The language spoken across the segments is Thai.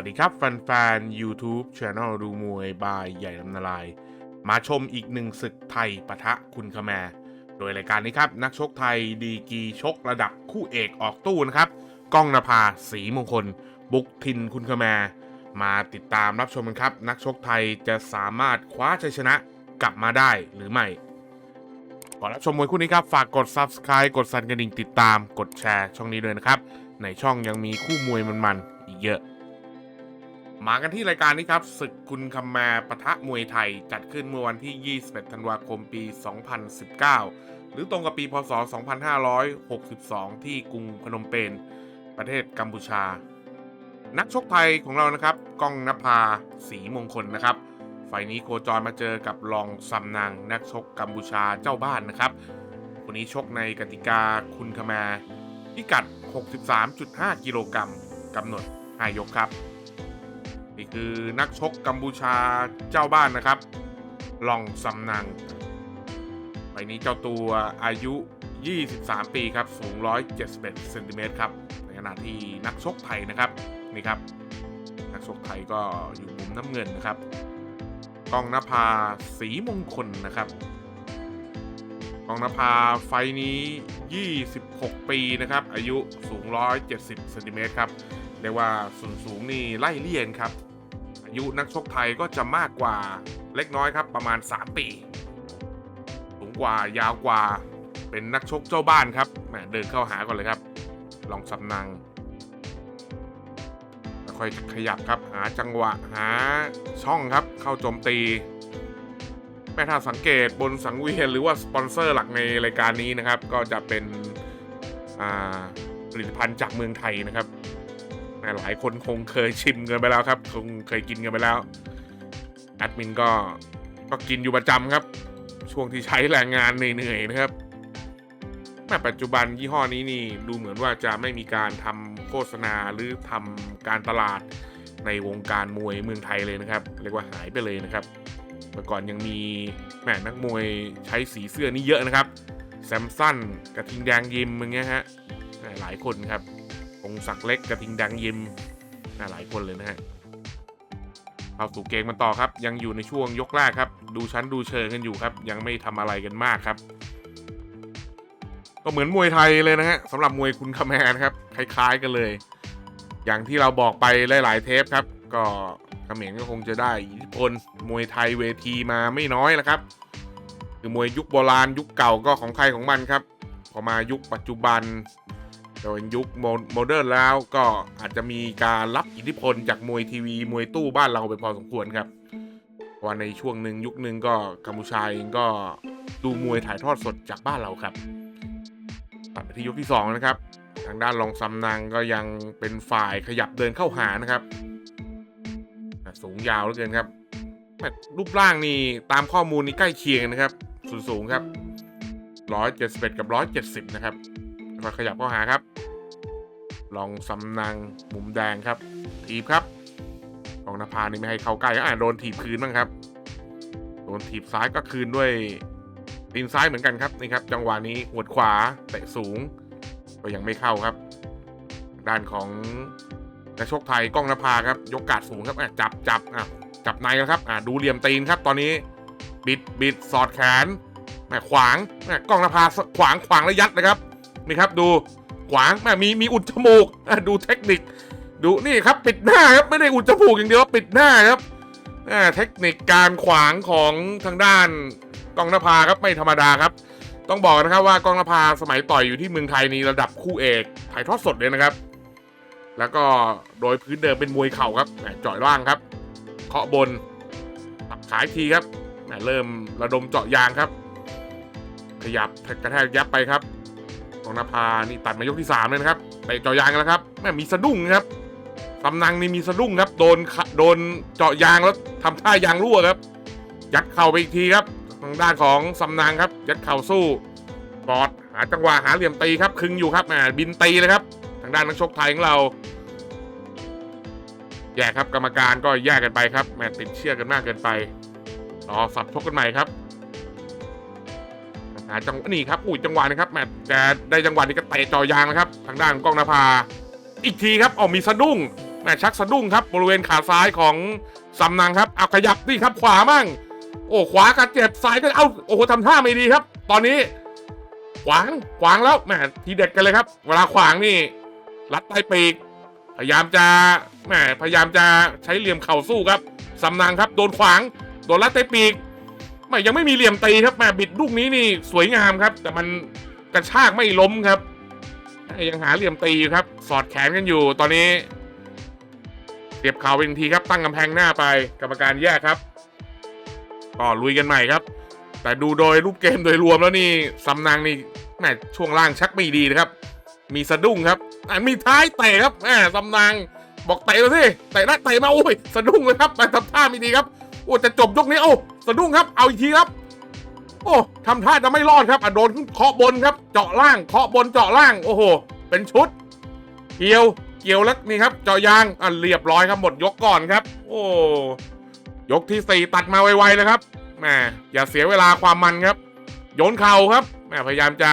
วัสดีครับแฟนๆ YouTube Channel ดูมวยบายใหญ่ลำนาลาย มาชมอีกหนึ่งศึกไทยปะทะคุณขแมโดยรายการนี้ครับ นักชกไทยดีกีชกระดับคู่เอกออกตู้นะครับก้องนภาสีมงคล บุกทินคุณขแมมาติดตามรับชมกันครับ นักชกไทยจะสามารถคว้าชัยชนะกลับมาได้หรือไม่ก่อนรับชมมวยคู่นี้ครับ ฝากกด Subscribe กดสั่นกระดิ่งติดตามกดแชร์ช่องนี้ด้วยนะครับ ในช่องยังมีคู่มวยมันๆอีกเยอะ มากันที่รายการนี้ครับศึกคุณคำแมปะทะมวยไทย จัดขึ้นเมื่อวันที่ 21 ธันวาคมปี 2019 หรือตรงกับปีพศ 2562 ที่กรุงพนมเปญประเทศกัมพูชา นักชกไทยของเรานะครับก้องนภาสีมงคลนะครับไฟล์นี้โคจรมาเจอกับลองซัมนังนักชกกัมพูชาเจ้าบ้านนะครับคนนี้ชกในกติกาคุณคำแมพิกัด 63.5 กิโลกรัมกำหนด5ยกครับ นี่คือนักชกกัมพูชาเจ้าบ้านนะครับลองซัมนังไฟนี้เจ้าตัวอายุ 23 ปีครับ สูง 171เซนติเมตรครับ ในขณะที่นักชกไทยนะครับ นี่ครับ นักชกไทยก็อยู่มุมน้ำเงินนะครับกองนภาสีมงคลนะครับกองนภาไฟนี้ 26 ปีนะครับ อายุสูง 170เซนติเมตรครับเรียกว่าส่วนสูงนี่ไล่เลี่ยนครับ อายุนักชกไทยก็จะมากกว่าเล็กน้อยครับประมาณ 3 ปี สูงกว่ายาวกว่าเป็นนักชกเจ้าบ้านครับแหมเดินเข้าหาก่อนเลยครับ ลองสำนังค่อยขยับครับหาจังหวะหาช่องครับเข้าโจมตีแม่ถ้าสังเกตบนสังเวียนหรือว่าสปอนเซอร์หลักในรายการนี้นะครับ ก็จะเป็นผลิตภัณฑ์จากเมืองไทยนะครับ หลายคนคงเคยชิมกันไปแล้วครับ คงเคยกินกันไปแล้วแอดมินก็ก็กินอยู่ประจำครับ ช่วงที่ใช้แรงงานเหนื่อยๆนะครับแม่ปัจจุบันยี่ห้อนี้นี่ดูเหมือนว่าจะไม่มีการทำโฆษณาหรือทำการตลาดในวงการมวยเมืองไทยเลยนะครับ เรียกว่าหายไปเลยนะครับเมื่อก่อนยังมีแม่นักมวยใช้สีเสื้อนี่เยอะนะครับแซมสันกระทิงแดงยิมอย่างเงี้ยฮะหลายคนครับ องศักเล็กกระทิงดังยิมน่าหลายคนเลยนะฮะเข้าสู่เกมมันต่อครับ ยังอยู่ในช่วงยกแรกครับ ดูชั้นดูเชิงกันอยู่ครับ ยังไม่ทำอะไรกันมากครับ ก็เหมือนมวยไทยเลยนะฮะสำหรับมวยคุณคาแมนครับ คล้าย ๆกันเลย อย่างที่เราบอกไปหลายๆเทปครับ ก็เขมรก็คงจะได้อิทธิพลมวยไทยเวทีมาไม่น้อยแล้วครับ คือมวยยุคโบราณยุคเก่าก็ของใครของมันครับ พอมายุคปัจจุบัน โดยยุคโมเดิร์นแล้วก็อาจจะมีการรับอิทธิพลจากมวยทีวี มวยตู้บ้านเราไปพอสมควรครับเพราะว่าในช่วงหนึ่งยุคหนึ่งก็กัมพูชาเองก็ดูมวยถ่ายทอดสดจากบ้านเราครับตัดไปที่ยกที่สองนะครับ ทางด้านรองซัมนังก็ยังเป็นฝ่ายขยับเดินเข้าหานะครับ สูงยาวเหลือเกินครับแม่รูปร่างนี่ตามข้อมูลนี่ใกล้เคียงนะครับส่วนสูงครับ 171 กับ 170 นะครับ ค่อยขยับเข้าหาครับ ลองสำนังมุมแดงครับถีบครับกองนภานี่ไม่ให้เข้าใกล้อ่าโดนถีบคืนบ้างครับ โดนถีบซ้ายก็คืนด้วยตีนซ้ายเหมือนกันครับนี่ครับ จังหวะนี้หวดขวาเตะสูง ก็ยังไม่เข้าครับ ด้านของนักชกไทยก้องนภาครับ ยกกาดสูงครับอะจับจับอะจับในแล้วครับอะดูเหลี่ยมตีนครับ ตอนนี้บิดบิดสอดแขนแม่ขวางแม่กล้องนภาขวางขวางแล้วยัดนะครับ นี่ครับดูขวางแม่มีมีอุดจมูกดูเทคนิค ดูนี่ครับปิดหน้าครับไม่ได้อุดจมูกอย่างเดียวปิดหน้าครับเทคนิคการขวางของทางด้านกองนภาครับไม่ธรรมดาครับ ต้องบอกนะครับว่ากองนภาสมัยต่อยอยู่ที่เมืองไทยนี่ระดับคู่เอกถ่ายทอดสดเลยนะครับ แล้วก็โดยพื้นเดิมเป็นมวยเข่าครับแหม่จ่อยล่างครับเคาะบนตับขายทีครับแหม่เริ่มระดมเจาะยางครับ ขยับกระแทกยับไปครับ ของนภานี่ตัดมายกที่สามเลยนะครับเตะเจาะยางกันแล้วครับแม่มีสะดุ้งนะครับตำนังนี่มีสะดุ้งครับโดนโดนเจาะยางแล้วทำท่ายางรั่วครับ ยัดเข่าไปอีกทีครับทางด้านของสำนางครับ ยัดเข่าสู้ปอดหาจังหวะหาเหลี่ยมตีครับคึงอยู่ครับแหมบินตีเลยครับ ทางด้านนักชกไทยของเราแยกครับกรรมการก็แยกกันไปครับแหมติดเชือกกันมากเกินไปรอสับชกกันใหม่ครับ หาจังนี่ครับอุ้ยจังหวะนะครับแมตแกได้จังหวะนี้ก็เตะจอยางนะครับทางด้านกล้องนภา อีกทีครับอ๋อมีสะดุ้งแม่ชักสะดุ้งครับบริเวณขาซ้ายของสำนังครับเอาขยับนี่ครับขวามั่งโอ้ขวาก็เจ็บซ้ายก็เอาโอ้โหทำท่าไม่ดีครับ ตอนนี้ขวางขวางแล้วแหมทีเด็ดกันเลยครับ เวลาขวางนี่รัดใต้ปีก พยายามจะแหมพยายามจะใช้เหลี่ยมเข่าสู้ครับสำนังครับ โดนขวาง โดนรัดใต้ปีก ไม่ยังไม่มีเหลี่ยมตีครับแหมบิดลูกนี้นี่สวยงามครับ แต่มันกระชากไม่ล้มครับยังหาเหลี่ยมตีอยู่ครับ สอดแขนกันอยู่ตอนนี้เสียบเข่าเป็นทีครับ ตั้งกำแพงหน้าไปกรรมการแยกครับก็ลุยกันใหม่ครับ แต่ดูโดยรูปเกมโดยรวมแล้วนี่สำนังนี่แหมช่วงล่างชักไม่ดีนะครับ มีสะดุ้งครับอะมีท้ายเตะครับแหมสำนังบอกเตะเลยสิเตะนะเตะมาโอ้ยสะดุ้งเลยครับแต่ทำท่าไม่ดีครับ โอ้จะจบยกนี้โอ้สะดุ้งครับเอาอีกทีครับ โอ้ทำท่าจะไม่รอดครับอะโดนเคาะบนครับ เจาะล่างเคาะบนเจาะล่างโอ้โห เป็นชุด เกี่ยวเกี่ยวแล้วนี่ครับ เจาะยางอะเรียบร้อยครับหมดยกก่อนครับ โอ้ยกที่สี่ตัดมาไวๆเลยครับแหมอย่าเสียเวลาความมันครับ โยนเข่าครับแหมพยายามจะ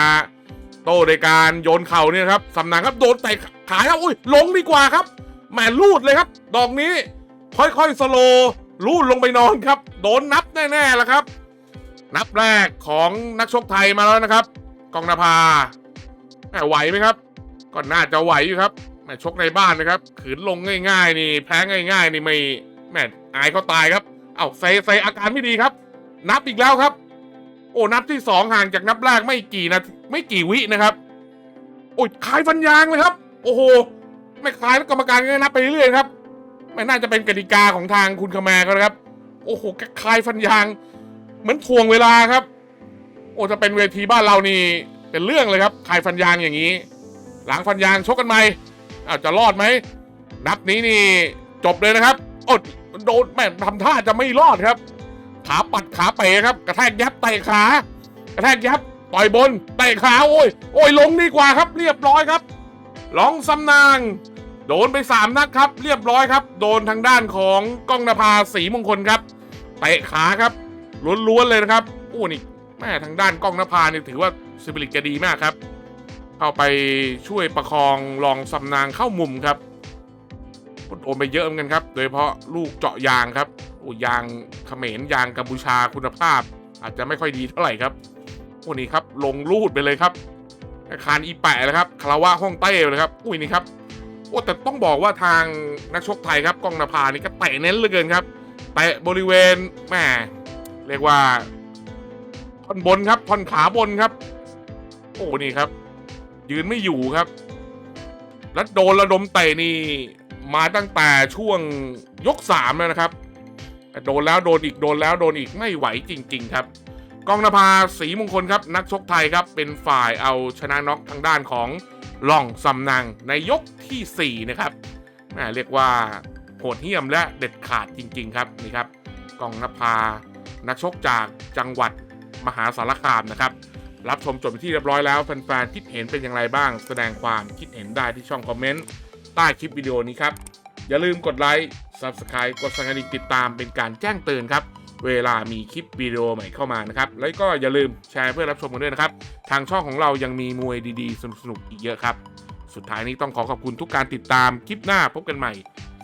โต้โดยการโยนเข่าเนี่ยครับสำนักครับโดนเตะขาครับอุ้ยลงดีกว่าครับแหมลูดเลยครับ ดอกนี้ ค่อยๆสโล ลูดลงไปนอนครับ โดนนับแน่ๆแล้วครับ นับแรกของนักชกไทยมาแล้วนะครับ กองนาภาแหมไหวไหมครับก็น่าจะไหวอยู่ครับแหมชกในบ้านนะครับ ขืนลงง่ายๆ นี่แพ้ง่ายๆ นี่ไม่แหมอายเขาตายครับ เอ้าใส่ใส่อาการไม่ดีครับ นับอีกแล้วครับ โอ้นับที่สองห่างจากนับแรกไม่กี่นาทีไม่กี่วินะครับ โอ้ยคลายฟันยางเลยครับ โอ้โห ไม่คลายแล้วกรรมการก็นับไปเรื่อยๆครับ ม่น่าจะเป็นกติกาของทางคุณคแมร์เขาครับ โอ้โหคลายฟันยาง เหมือนทวงเวลาครับ โอ้จะเป็นเวทีบ้านเรานี่เป็นเรื่องเลยครับคลายฟันยางอย่างนี้ หลังฟันยางชกกันไหมอ้าวจะรอดไหม นับนี้นี่จบเลยนะครับโอ้โดนแม่ทำท่าจะไม่รอดครับ ขาปัดขาเป๋ครับ กระแทกยับเตะขากระแทกยับต่อยบนเตะขาโอ้ยโอ้ยลงดีกว่าครับ เรียบร้อยครับ ลองสำนาง โดนไปสามนัดครับ เรียบร้อยครับ โดนทางด้านของก้องนภาสีมงคลครับเตะขาครับล้วนๆเลยนะครับโอ้นี่แม่ทางด้านก้องนภาเนี่ยถือว่าซิบิลิกแกดีมากครับ เข้าไปช่วยประคองรองสำนางเข้ามุมครับโดนไปเยอะเหมือนกันครับ โดยเฉพาะลูกเจาะยางครับโอ้ยางเขมรยางกัมพูชาคุณภาพ อาจจะไม่ค่อยดีเท่าไหร่ครับโอ้นี่ครับลงลูดไปเลยครับอาคารอีแปะเลยครับคาราวะห้องเต้เลยครับอุ้ยนี่ครับ โอ้แต่ต้องบอกว่าทางนักชกไทยครับกองนภานี่ก็เตะเน้นเหลือเกินครับเตะบริเวณแหม่เรียกว่าท่อนบนครับท่อนขาบนครับ โอ้นี่ครับ ยืนไม่อยู่ครับ แล้วโดนระดมเตะนี่มาตั้งแต่ช่วงยกสามแล้วนะครับโดนแล้วโดนอีกโดนแล้วโดนอีกไม่ไหวจริง ๆ ครับกองนภาสีมงคลครับ นักชกไทยครับเป็นฝ่ายเอาชนะน็อกทางด้านของ ล่องสำนังในยกทีสี่ 4 นะครับเรียกว่าโหดเหี้ยมและเด็ดขาดจริง ๆ ครับนี่ครับกองนภา นักชกจากจังหวัดมหาสารคามนะครับ รับชมจบไปที่เรียบร้อยแล้วแฟนๆคิดเห็นเป็นอย่างไรบ้าง แสดงความคิดเห็นได้ที่ช่องคอมเมนต์ใต้คลิปวิดีโอนี้ครับ อย่าลืมกดไลค์ Subscribe กดสั่นกระดิ่งติดตามเป็นการแจ้งเตือนครับ เวลามีคลิปวิดีโอใหม่เข้ามานะครับ แล้วก็อย่าลืมแชร์เพื่อรับชมกันด้วยนะครับ ทางช่องของเรายังมีมวยดีๆ สนุกๆอีกเยอะครับ สุดท้ายนี้ต้องขอขอบคุณทุกการติดตามคลิปหน้าพบกันใหม่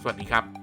สวัสดีครับ